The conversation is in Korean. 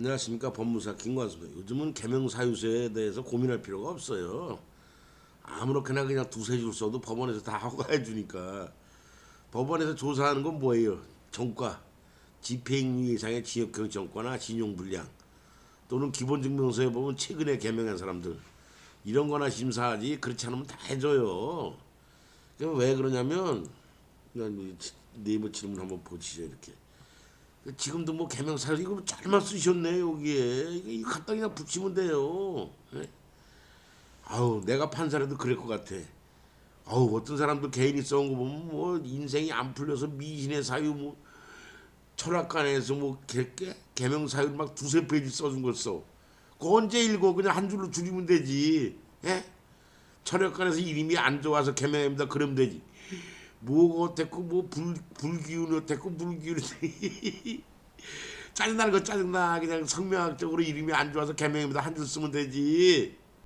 안녕하십니까 법무사 김관수입니다. 요즘은 개명사유서에 대해서 고민할 필요가 없어요. 아무렇게나 그냥 두세 줄 써도 법원에서 다 허가해 주니까 법원에서 조사하는 건 뭐예요? 정과, 집행유예 이상의 지역경정과나 신용불량 또는 기본증명서에 보면 최근에 개명한 사람들 이런 거나 심사하지 그렇지 않으면 다 해줘요. 그왜 그러냐면 네이버 질문 한번 보시죠 이렇게. 지금도 뭐 개명사 이거 잘만 쓰셨네 여기에 이거 그냥 붙이면 돼요. 예? 아우 내가 판사라도 그럴 것 같아. 아우 어떤 사람들 개인이 써온 거 보면 뭐 인생이 안 풀려서 미신의 사유 뭐 철학관에서 뭐 개, 개, 개명 사유 막 두세 페이지 써준 걸 써. 그거 언제 읽어 그냥 한 줄로 줄이면 되지. 예? 철학관에서 이름이 안 좋아서 개명합니다 그러면 되지. 뭐가 어땠고 뭐 불, 불기운이 어땠고 불기운이 짜증나는 거 짜증나 그냥 성명학적으로 이름이 안 좋아서 개명입니다. 한 줄 쓰면 되지